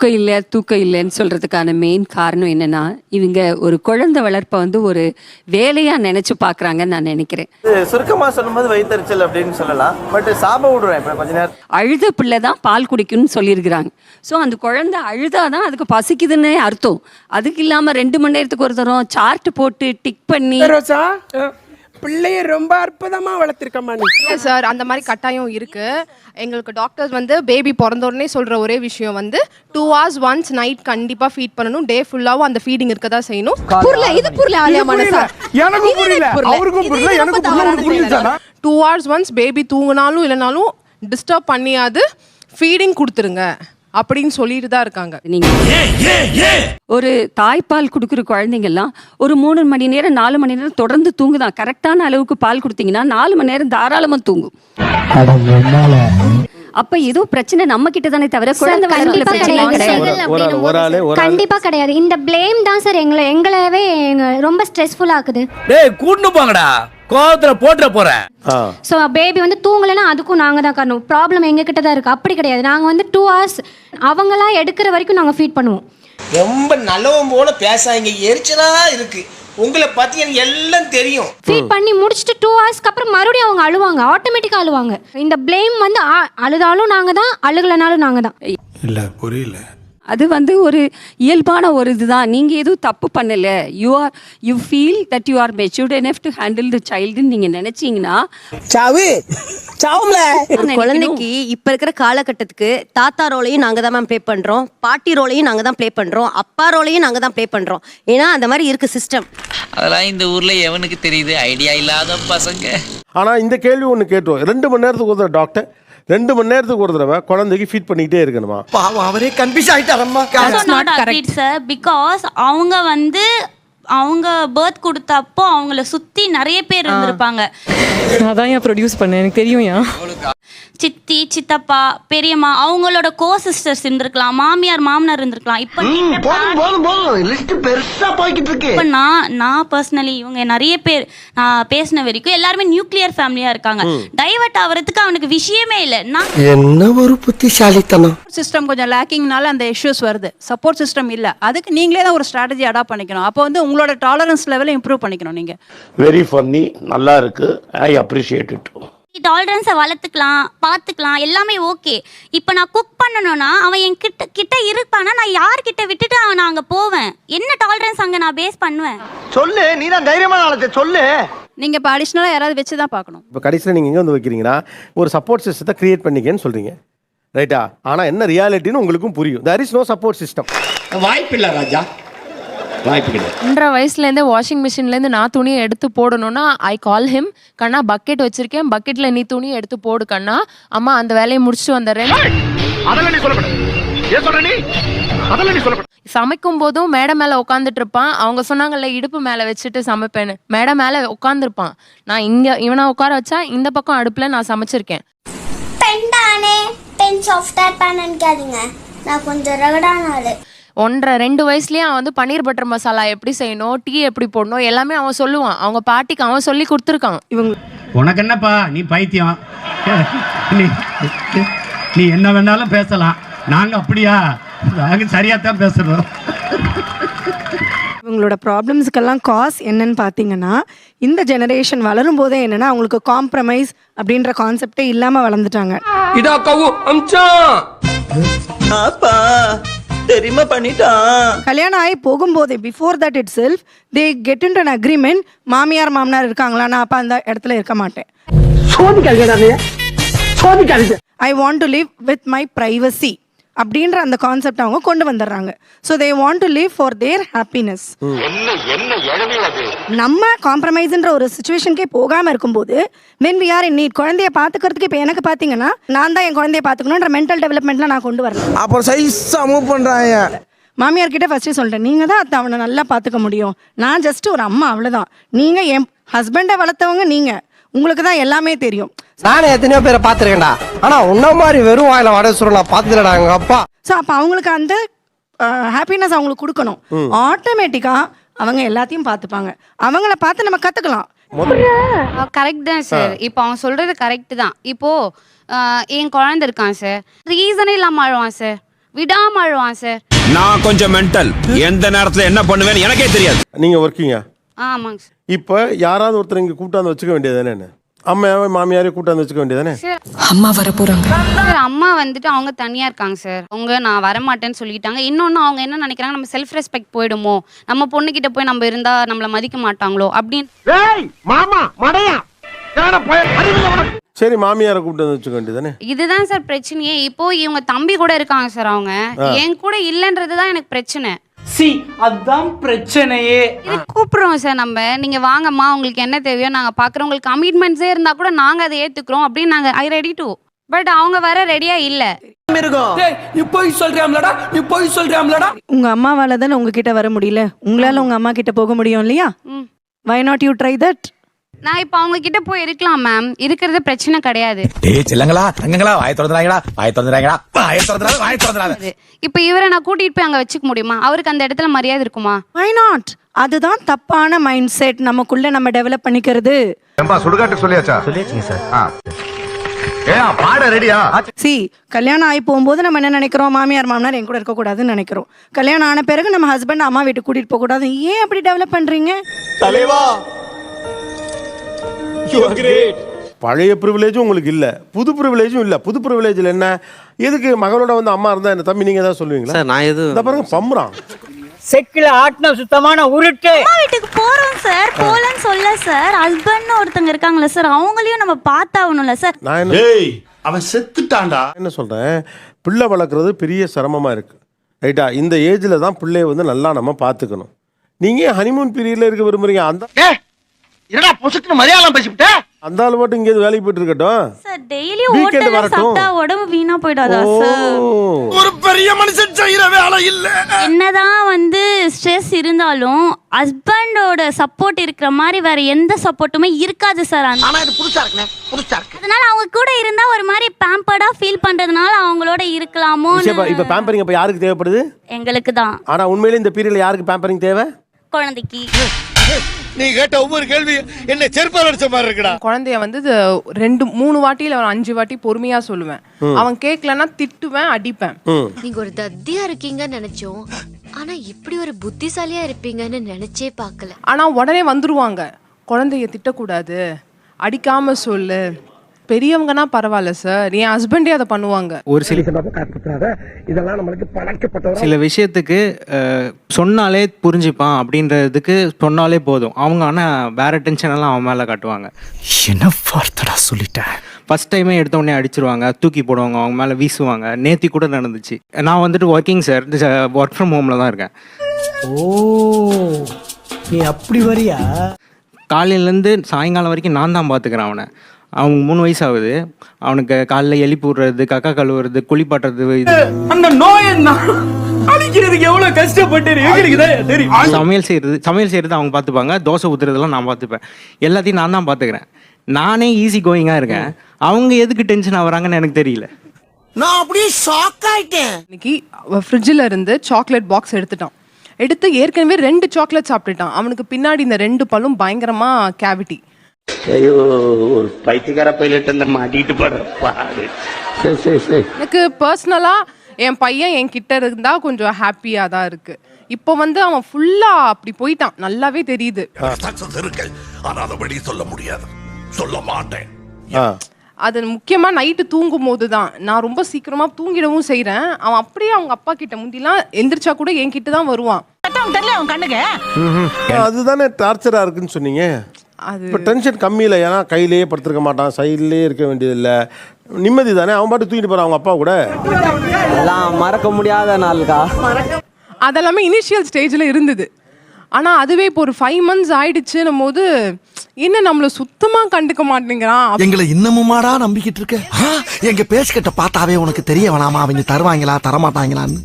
தூக்கம் இல்லை தூக்கம் இல்லைன்னு சொல்றதுக்கான மெயின் காரணம் என்னன்னா இவங்க ஒரு குழந்தை வளர்ப்பை வந்து ஒரு வேலையா நினைச்சு பாக்குறாங்கன்னு நான் நினைக்கிறேன். இது சுருக்கமா சொல்லும்போது வயிற்றுச்சல் அப்படின்னு சொல்லலாம். பட் சாப விடுவேன் இப்ப கொஞ்ச நேரம். அழுத பிள்ளை தான் பால் குடிக்கும்னு சொல்லியிருக்கிறாங்க. ஸோ அந்த குழந்தை அழுதாதான் அதுக்கு பசிக்குதுன்னே அர்த்தம். அதுக்கு இல்லாம ரெண்டு மணி நேரத்துக்கு ஒரு தரம் சார்ட் போட்டு டிக் பண்ணி பிள்ளைய ரொம்ப அற்புதமா வளர்த்திருக்கம்மா நீ சார் அந்த மாதிரி கட்டாயம் இருக்கு. எங்களுக்கு டாக்டர்ஸ் வந்து பேபி பிறந்த உடனே சொல்ற ஒரே விஷயம் வந்து டூ ஹவர்ஸ் ஒன்ஸ் நைட் கண்டிப்பா ஃபீட் பண்ணணும். டே ஃபுல்லாவும் அந்த ஃபீடிங் இருக்க தான் செய்யணும். புரியல இது புரியல ஆலியா மனசா? எனக்கும் புரியல. அவருக்கும் புரியல. எனக்கும் புரியல. உனக்கு புரிஞ்சுச்சானா டூ ஹவர்ஸ் ஒன்ஸ் பேபி தூங்கினாலும் இல்லைனாலும் டிஸ்டர்ப் பண்ணியாது. ஃபீடிங் கொடுத்துருங்க. அப்படின்னு சொல்லிட்டு தான் இருக்காங்க. நீங்க ஒரு தாய்ப்பால் கொடுக்குற குழந்தைங்கெல்லாம் ஒரு மூணு மணி நேரம் நாலு மணி நேரம் தொடர்ந்து தூங்குதான். கரெக்டான அளவுக்கு பால் கொடுத்தீங்கன்னா நாலு மணி நேரம் தாராளமா தூங்கும். அப்ப ஏதோ பிரச்சனை நம்ம கிட்ட தானே தவிர குழந்தை வளர்ப்புல பிரச்சனை கிடையாது. கண்டிப்பா கிடையாது. இந்த ப்ளேம் தான் சார் எங்களை எங்களவே எங்க- ரொம்ப ஸ்ட்ரெஸ்ஃபுல் ஆக்குது. டேய் கூட்டு போங்கடா. கோவத்துல போட்டுற போறேன் ஆ. ஸோ பேபி வந்து தூங்கலைன்னா அதுக்கும் நாங்கள் தான் காரணம். ப்ராப்ளம் எங்க கிட்ட தான் இருக்கு. அப்படி கிடையாது. நாங்கள் வந்து டூ ஹவர்ஸ் அவங்களா எடுக்கிற வரைக்கும் நாங்கள் ஃபீட் பண்ணுவோம். ரொம்ப நல்லவன் போல பேசாங்க எரிச்சலா இருக்கு. உங்களை பத்தி எனக்கு எல்லாம் தெரியும். ஃபீட் பண்ணி முடிச்சுட்டு டூ ஹவர்ஸ்க்கு அப்புறம் மறுபடியும் அவங்க அழுவாங்க. ஆட்டோமேட்டிக்காக அழுவாங்க. இந்த ப்ளேம் வந்து அழுதாலும் நாங்கள் தான் அழுகலைனாலும் நாங்கள் தான். இல்ல புரியல. அது வந்து ஒரு இயல்பான ஒரு இதுதான். நீங்க எதுவும் தப்பு பண்ணல. You are you feel that you are matured enough to handle the சைல்டுன்னு நீங்க நினைச்சீங்கன்னா சாவு சாவும்ல. குழந்தைக்கு இப்ப இருக்கிற காலகட்டத்துக்கு தாத்தா ரோலையும் நாங்க தான் மேம் ப்ளே பண்றோம். பாட்டி ரோலையும் நாங்க தான் ப்ளே பண்றோம். அப்பா ரோலையும் நாங்க தான் ப்ளே பண்றோம். ஏன்னா அந்த மாதிரி இருக்கு சிஸ்டம் அதெல்லாம் இந்த ஊர்ல எவனுக்கு தெரியுது? ஐடியா இல்லாத பசங்க. ஆனா இந்த கேள்வி ஒன்று கேட்டோம். ரெண்டு மணி நேரத்துக்கு ஒரு டாக்டர் ரெண்டு மணி நேரத்துக்கு ஒரு தடவை குழந்தைக்கு ஃபீட் பண்ணிக்கிட்டே இருக்கணுமா? பாவம் அவரே கன்ஃபியூஸ் ஆயிட்டாரம்மா. நாட் கரெக்ட் சார் பிகாஸ் அவங்க வந்து அவங்க பர்த் கொடுத்தப்போ அவங்கள சுத்தி நிறைய பேர் இருந்திருப்பாங்க. அதான் ஏன் ப்ரொடியூஸ் பண்ணேன்? எனக்கு தெரியும் ஏன். சித்தி சித்தப்பா பெரியம்மா அவங்களோட கோ சிஸ்டர்ஸ் இருந்திருக்கலாம் மாமியார் மாமனார் இருந்திருக்கலாம். இப்ப இப்ப நான் நான் பர்சனலி இவங்க நிறைய பேர் நான் பேசின வரைக்கும் எல்லாருமே நியூக்ளியர் ஃபேமிலியா இருக்காங்க. டைவர்ட் ஆகிறதுக்கு அவனுக்கு விஷயமே இல்லை. நான் என்ன ஒரு புத்திசாலித்தனம். சிஸ்டம் கொஞ்சம் லேக்கிங்னால அந்த இஷ்யூஸ் வருது. சப்போர்ட் சிஸ்டம் இல்ல. அதுக்கு நீங்களே தான் ஒரு ஸ்ட்ராட்டஜி அடாப்ட் பண்ணிக்கணும். அப்போ வந்து உங்களோட டாலரன்ஸ் லெவலை இம்ப்ரூவ் பண்ணிக்கணும் நீங்க. வெரி ஃபன்னி நல்லா இருக்கு. ஐ அப்ரிஷியேட் இட் டாலரன்ஸை வளர்த்துக்கலாம் பார்த்துக்கலாம் எல்லாமே ஓகே இப்போ நான் குக் பண்ணணும்னா அவன் என் கிட்ட கிட்ட இருப்பானா? நான் யார்கிட்ட விட்டுட்டு அவன் அங்கே போவேன்? என்ன டாலரன்ஸ் அங்கே நான் பேஸ் பண்ணுவேன்? சொல்லு நீ தான் தைரியமான ஆளத்தை சொல்லு. நீங்க இப்போ அடிஷ்னலாக யாராவது வச்சு தான் பார்க்கணும். இப்போ கடைசியில் நீங்கள் எங்கே வந்து வைக்கிறீங்கன்னா ஒரு சப்போர்ட் சிஸ்டத்தை கிரியேட் பண்ணிக்கன்னு சொல்கிறீங்க ரைட்டா ஆனால் என்ன ரியாலிட்டின்னு உங்களுக்கும் புரியும். There is no support system வாய்ப்பில்லை ராஜா. வாய்ப்பு கிடையாது. ஒன்றரை வயசுலேருந்தே வாஷிங் மிஷின்லேருந்து நான் துணியை எடுத்து போடணும்னா ஐ கால் ஹிம் கண்ணா பக்கெட் வச்சிருக்கேன். பக்கெட்டில் நீ துணியை எடுத்து போடு கண்ணா. அம்மா அந்த வேலையை முடிச்சுட்டு வந்துடுறேன். அதெல்லாம் நீ அதெல்லாம் சொல்லப்பட சமைக்கும் போதும் மேடை மேலே உட்காந்துட்டு இருப்பான். அவங்க சொன்னாங்கல்ல இடுப்பு மேலே வச்சுட்டு சமைப்பேன்னு. மேடை மேலே உட்காந்துருப்பான் நான் இங்கே இவனை உட்கார வச்சா இந்த பக்கம் அடுப்பில் நான் சமைச்சிருக்கேன். பென் தானே பென் சாஃப்ட்வேர் பேன் நினைக்காதீங்க. நான் கொஞ்சம் ரகடான ஆளு. ஒன்றரை ரெண்டு வயசுலயே அவன் வந்து பன்னீர் பட்டர் மசாலா எப்படி செய்யணும் டீ எப்படி போடணும் எல்லாமே அவன் சொல்லுவான். அவங்க பாட்டிக்கு அவன் சொல்லி கொடுத்துருக்கான். இவங்க உனக்கு என்னப்பா? நீ பைத்தியம். நீ நீ என்ன வேணாலும் பேசலாம். நாங்க அப்படியா? நாங்க சரியா தான் பேசுறோம். இவங்களோட ப்ராப்ளம்ஸுக்கெல்லாம் காஸ் என்னன்னு பார்த்தீங்கன்னா இந்த ஜெனரேஷன் வளரும் போதே என்னன்னா அவங்களுக்கு காம்ப்ரமைஸ் அப்படின்ற கான்செப்டே இல்லாமல் வளர்ந்துட்டாங்க. இதா கவு அப்பா தெரியுமா பண்ணிட்டான்? கல்யாணம் ஆகி போகும்போதே before that itself they get in an agreement மாமியார் மாமனார் இருக்காங்களா? நான் அப்போ அந்த இடத்துல இருக்க மாட்டேன். சோதிக்காதீங்க சோதிக்காதீங்க. I want to live with my privacy அப்படின்ற அந்த கான்செப்ட் அவங்க கொண்டு வந்துடுறாங்க. So they want to live for their happiness நம்ம காம்ப்ரமைஸ்ன்ற ஒரு சுச்சுவேஷனுக்கே போகாமல் இருக்கும்போது when we are in need குழந்தைய பார்த்துக்கிறதுக்கு இப்போ எனக்கு பார்த்தீங்கன்னா நான் தான் என் குழந்தைய பார்த்துக்கணுன்ற மென்டல் டெவலப்மெண்ட்லாம் நான் கொண்டு வரல. அப்புறம் சைஸா மூவ் பண்றாங்க. மாமியார் கிட்ட ஃபர்ஸ்டே சொல்லிட்டேன் நீங்கள் தான் அத்தை அவனை நல்லா பார்த்துக்க முடியும். நான் ஜஸ்ட் ஒரு அம்மா அவ்வளோதான் நீங்கள் என் ஹஸ்பண்டை வளர்த்தவங்க நீங்கள் உங்களுக்கு தான் எல்லாமே தெரியும். நானே எத்தனையோ பேரை பார்த்துருக்கேன்டா. ஆனா உன்ன மாதிரி வெறும் வாயில வடை சுருள் நான் பார்த்ததுலடா எங்க அப்பா. ஸோ அப்போ அவங்களுக்கு அந்த ஹாப்பினஸ் அவங்களுக்கு கொடுக்கணும். ஆட்டோமேட்டிக்காக அவங்க எல்லாத்தையும் பார்த்துப்பாங்க. அவங்கள பார்த்து நம்ம கற்றுக்கலாம் கரெக்ட் தான் சார் இப்போ அவன் சொல்றது கரெக்ட் தான். இப்போ என் குழந்தை இருக்கான் சார் ரீசனே இல்லாம அழுவான் சார் விடாம அழுவான் சார் நான் கொஞ்சம் மென்டல் எந்த நேரத்துல என்ன பண்ணுவேன்னு எனக்கே தெரியாது. நீங்கள் ஒர்க்கிங்கா ஆமாங்க சார் இப்போ யாராவது ஒருத்தர் இங்கே கூப்பிட்டாந்து வச்சுக்க வேண்டியது தானே அம்மாவே மாமியாரே கூட்டாந்து வச்சுக்க வேண்டியது தானே அம்மா வர போறாங்க. சார் அம்மா வந்துட்டு அவங்க தனியா இருக்காங்க சார். அவங்க நான் வரமாட்டேன்னு சொல்லிட்டாங்க இன்னொன்னு அவங்க என்ன நினைக்கிறாங்க? நம்ம செல்ஃப் ரெஸ்பெக்ட் போயிடுமோ? நம்ம பொண்ணு கிட்ட போய் நம்ம இருந்தா நம்மள மதிக்க மாட்டாங்களோ? அப்படின்னு. ஏய் மாமா மடையா. சரி மாமியாரை கூப்பிட்டு வந்து வச்சுக்க வேண்டியது தானே இதுதான் சார் பிரச்சனையே. இப்போ இவங்க தம்பி கூட இருக்காங்க சார் அவங்க. என் கூட இல்லைன்றது தான் எனக்கு பிரச்சனை. சி அதான் பிரச்சனையே. கூப்பிடுறோம் சார் நம்ம. நீங்க வாங்கம்மா உங்களுக்கு என்ன தேவையோ நாங்க பாக்குறோம். உங்களுக்கு கமிட்மெண்ட்ஸே இருந்தா கூட நாங்க அதை ஏத்துக்கிறோம் அப்படின்னு நாங்க ஐ ரெடி டு பட் அவங்க வர ரெடியா இல்ல. நீ போய் சொல்றியாம்லடா? நீ போய் சொல்றியாம்லடா? உங்க அம்மாவால தானே உங்ககிட்ட வர முடியல? உங்களால உங்க அம்மா கிட்ட போக முடியும் இல்லையா? ம். Why not you try that நான் இப்போ அவங்க கிட்ட போய் இருக்கலாம் மேம் இருக்கிறது பிரச்சனை கிடையாது. டேய் செல்லங்களா தங்கங்களா வாய திறந்துறாங்கடா வாய திறந்துறாங்கடா வாய திறந்துறாங்க வாய திறந்துறாங்க. இப்போ இவரை நான் கூட்டிட்டு போய் அங்க வச்சுக்க முடியுமா? அவருக்கு அந்த இடத்துல மரியாதை இருக்குமா? வை நாட் அதுதான் தப்பான மைண்ட் செட் நமக்குள்ள நம்ம டெவலப் பண்ணிக்கிறது. ஏம்பா சுடுகாட்டு சொல்லியாச்சா? சொல்லியாச்சுங்க சார். ஏ பாட ரெடியா சி கல்யாணம் ஆகி போகும்போது நம்ம என்ன நினைக்கிறோம்? மாமியார் மாமனார் என் கூட இருக்கக்கூடாதுன்னு நினைக்கிறோம். கல்யாணம் ஆன பிறகு நம்ம ஹஸ்பண்ட் அம்மா வீட்டுக்கு கூட்டிட்டு போக கூடாது ஏன் அப்படி டெவலப் பண்றீங்க? தலைவா யூ ஆர் கிரேட் பழைய ப்ரிவிலேஜும் உங்களுக்கு இல்லை. புது ப்ரிவிலேஜும் இல்லை. புது ப்ரிவிலேஜில் என்ன? எதுக்கு மகளோட வந்து அம்மா இருந்தா என்ன? தம்பி நீங்கள் ஏதாவது சொல்லுவீங்களா? சார் நான் எது இந்த பாருங்க பம்புறான். செக்கில ஆட்டின சுத்தமான உருட்டு. அம்மா வீட்டுக்கு போறோம் சார். போலன்னு சொல்ல சார். ஹஸ்பண்ட்னு ஒருத்தங்க இருக்காங்களா சார். அவங்களையும் நம்ம பார்த்தாகணும்ல சார். நான் என்ன டேய் அவன் செத்துட்டான்டா. என்ன சொல்கிறேன் பிள்ளை வளர்க்குறது பெரிய சிரமமாக இருக்குது ரைட்டா? இந்த ஏஜில் தான் பிள்ளைய வந்து நல்லா நம்ம பார்த்துக்கணும். நீங்கள் ஹனிமூன் பீரியடில் இருக்க விரும்புறீங்க? அந்த என்னடா பொசுக்குன்னு மலையாளம் பேசிவிட்ட? அந்த ஆள் மட்டும் இங்கேருந்து வேலைக்கு போயிட்டு இருக்கட்டும் சார் டெய்லி ஹோட்டல்ல. சாப்பிட்டா உடம்பு வீணா போயிடாதா சார்? ஒரு பெரிய மனுஷன் செய்யற வேலை இல்ல. என்னதான் வந்து ஸ்ட்ரெஸ் இருந்தாலும் ஹஸ்பண்டோட சப்போர்ட் இருக்கிற மாதிரி வேற எந்த சப்போர்ட்டுமே இருக்காது சார். ஆனா இது புதுசா இருக்குனே புதுசா இருக்கு. அதனால அவங்க கூட இருந்தா ஒரு மாதிரி பேம்பர்டா ஃபீல் பண்றதுனால அவங்களோட இருக்கலாமோ இப்போ பேம்பரிங் இப்போ யாருக்கு தேவைப்படுது? எங்களுக்கு தான் ஆனால் உண்மையிலே இந்த பீரியடில் யாருக்கு பேம்பரிங் தேவை? குழந்தைக்கு. நீ கேட்ட ஒவ்வொரு கேள்வி என்ன செருப்பால் அடிச்ச மாதிரி இருக்குடா. குழந்தைய வந்து ரெண்டு மூணு வாட்டி இல்ல ஒரு அஞ்சு வாட்டி பொறுமையா சொல்லுவேன். அவன் கேட்கலன்னா திட்டுவேன் அடிப்பேன். நீங்க ஒரு தத்தியா இருக்கீங்கன்னு நினைச்சோம். ஆனா இப்படி ஒரு புத்திசாலியா இருப்பீங்கன்னு நினைச்சே பார்க்கல. ஆனா உடனே வந்துருவாங்க. குழந்தைய திட்டக்கூடாது. அடிக்காம சொல்லு. பெரியவங்கன்னா பரவாயில்ல சார் என் ஹஸ்பண்டே அதை பண்ணுவாங்க. ஒரு சில இதெல்லாம் நம்மளுக்கு பழக்கப்பட்டவங்க சில விஷயத்துக்கு சொன்னாலே புரிஞ்சுப்பான் அப்படின்றதுக்கு சொன்னாலே போதும். அவங்க ஆனால் வேற டென்ஷன் எல்லாம் அவன் மேலே காட்டுவாங்க. என்ன வார்த்தடா சொல்லிட்டேன்? ஃபர்ஸ்ட் டைமே எடுத்த உடனே அடிச்சிருவாங்க தூக்கி போடுவாங்க அவங்க மேலே வீசுவாங்க. நேத்தி கூட நடந்துச்சு. நான் வந்துட்டு ஒர்க்கிங் சார் ஒர்க் ஃப்ரம் ஹோமில் தான் இருக்கேன். ஓ நீ அப்படி வரியா? காலையிலேருந்து சாயங்காலம் வரைக்கும் நான் தான் பார்த்துக்கிறேன் அவனை. அவனுக்கு மூணு வயசு ஆகுது அவனுக்கு காலைல எழுப்பி விடுறது கக்கா கழுவுறது குளிப்பாட்டுறது இது. அந்த நோய் என்ன அடிக்கிறதுக்கு எவ்வளவு கஷ்டப்பட்டு சமையல் செய்கிறது சமையல் செய்கிறது அவங்க பார்த்துப்பாங்க தோசை ஊற்றுறதெல்லாம் நான் பார்த்துப்பேன் எல்லாத்தையும் நான் தான் பார்த்துக்கிறேன் நானே ஈஸி கோயிங்காக இருக்கேன். அவங்க எதுக்கு டென்ஷன் ஆகுறாங்கன்னு எனக்கு தெரியல. நான் அப்படியே ஷாக் ஆயிட்டேன். இன்னைக்கு ஃப்ரிட்ஜில் இருந்து சாக்லேட் பாக்ஸ் எடுத்துட்டான். எடுத்து ஏற்கனவே ரெண்டு சாக்லேட் சாப்பிட்டுட்டான். அவனுக்கு பின்னாடி இந்த ரெண்டு பல்லும் பயங்கரமா கேவிட்டி ஐயோ ஒரு பைத்தியக்கார பைலட் அந்த மாட்டிட்டு போற பாடு. சரி சரி சரி. எனக்கு பர்சனலா என் பையன் என் கிட்ட இருந்தா கொஞ்சம் ஹாப்பியா தான் இருக்கு. இப்போ வந்து அவன் ஃபுல்லா அப்படி போயிட்டான். நல்லாவே தெரியுது. இருக்கு ஆனா அதை வெளியே சொல்ல முடியாது சொல்ல மாட்டேன் அது முக்கியமா நைட்டு தூங்கும் போது தான் நான் ரொம்ப சீக்கிரமா தூங்கிடவும் செய்றேன். அவன் அப்படியே அவங்க அப்பா கிட்ட முந்திலாம் எந்திரிச்சா கூட என் கிட்ட தான் வருவான். அதுதானே டார்ச்சராக இருக்குன்னு சொன்னீங்க? இப்போ டென்ஷன் கம்மி இல்லை ஏன்னா கையிலேயே படுத்திருக்க மாட்டான் சைட்லேயே இருக்க வேண்டியதில்லை. நிம்மதி தானே அவன் பாட்டு தூக்கிட்டு போகிறான் அவங்க அப்பா கூட? எல்லாம் மறக்க முடியாத நாள்கா. அதெல்லாமே இனிஷியல் ஸ்டேஜில் இருந்தது. ஆனால் அதுவே இப்போ ஒரு ஃபைவ் மந்த்ஸ் ஆயிடுச்சுன்னும் போது என்ன நம்மளை சுத்தமாக கண்டுக்க மாட்டேங்கிறான்? எங்களை இன்னமுமாடா நம்பிக்கிட்டு இருக்க? எங்க பேசிக்கிட்ட பார்த்தாவே உனக்கு தெரிய வேணாமா? அவங்க தருவாங்களா தரமாட்டாங்களான்னு.